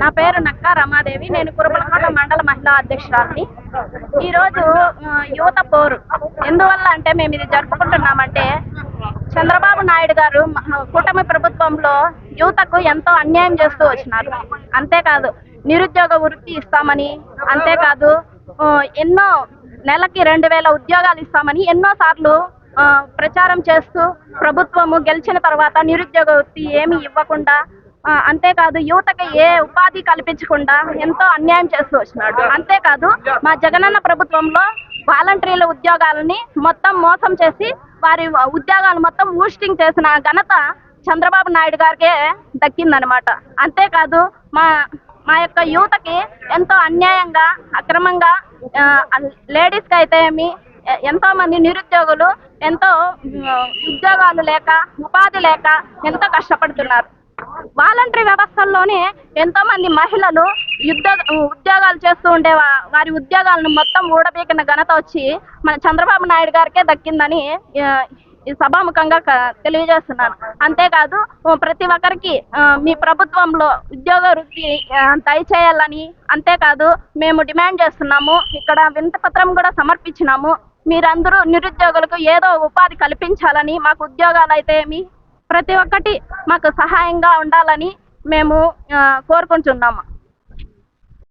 నా పేరు నక్క రమాదేవి. నేను కురపలకోట మండల మహిళా అధ్యక్షురాలిని. ఈరోజు యువత పోరు. ఎందువల్ల అంటే మేము ఇది జరుపుకుంటున్నామంటే చంద్రబాబు నాయుడు గారు కూటమి ప్రభుత్వంలో యువతకు ఎంతో అన్యాయం చేస్తూ వచ్చినారు. అంతేకాదు నిరుద్యోగ వృత్తి ఇస్తామని అంతేకాదు ఎన్నో నెలకి రెండు వేల ఉద్యోగాలు ఇస్తామని ఎన్నో సార్లు ప్రచారం చేస్తూ ప్రభుత్వము గెలిచిన తర్వాత నిరుద్యోగ వృత్తి ఏమీ ఇవ్వకుండా అంతేకాదు యువతకి ఏ ఉపాధి కల్పించకుండా ఎంతో అన్యాయం చేస్తూ వచ్చినాడు. అంతేకాదు మా జగనన్న ప్రభుత్వంలో వాలంటీర్ల ఉద్యోగాలని మొత్తం మోసం చేసి వారి ఉద్యోగాలు మొత్తం ఊస్టింగ్ చేసిన ఘనత చంద్రబాబు నాయుడు గారికే దక్కిందనమాట అంతేకాదు మా మా యొక్క యువతకి ఎంతో అన్యాయంగా అక్రమంగా లేడీస్కి అయితే ఏమి ఎంతో మంది నిరుద్యోగులు ఎంతో ఉద్యోగాలు లేక ఉపాధి లేక ఎంతో కష్టపడుతున్నారు. వాలంటరీ వ్యవస్థల్లోనే ఎంతో మంది మహిళలు యుద్ధ ఉద్యోగాలు చేస్తూ ఉండే వారి ఉద్యోగాలను మొత్తం ఊడబీకిన ఘనత వచ్చి మన చంద్రబాబు నాయుడు గారికే దక్కిందని ఈ సభాముఖంగా తెలియజేస్తున్నాను. అంతేకాదు ప్రతి ఒక్కరికి మీ ప్రభుత్వంలో ఉద్యోగ వృత్తి దయచేయాలని అంతేకాదు మేము డిమాండ్ చేస్తున్నాము ఇక్కడ వింత పత్రం కూడా సమర్పించినాము మీరందరూ నిరుద్యోగులకు ఏదో ఉపాధి కల్పించాలని మాకు ఉద్యోగాలు అయితే ఏమి ప్రతి ఒక్కటి మాకు సహాయంగా ఉండాలని మేము కోరుకుంటున్నాము.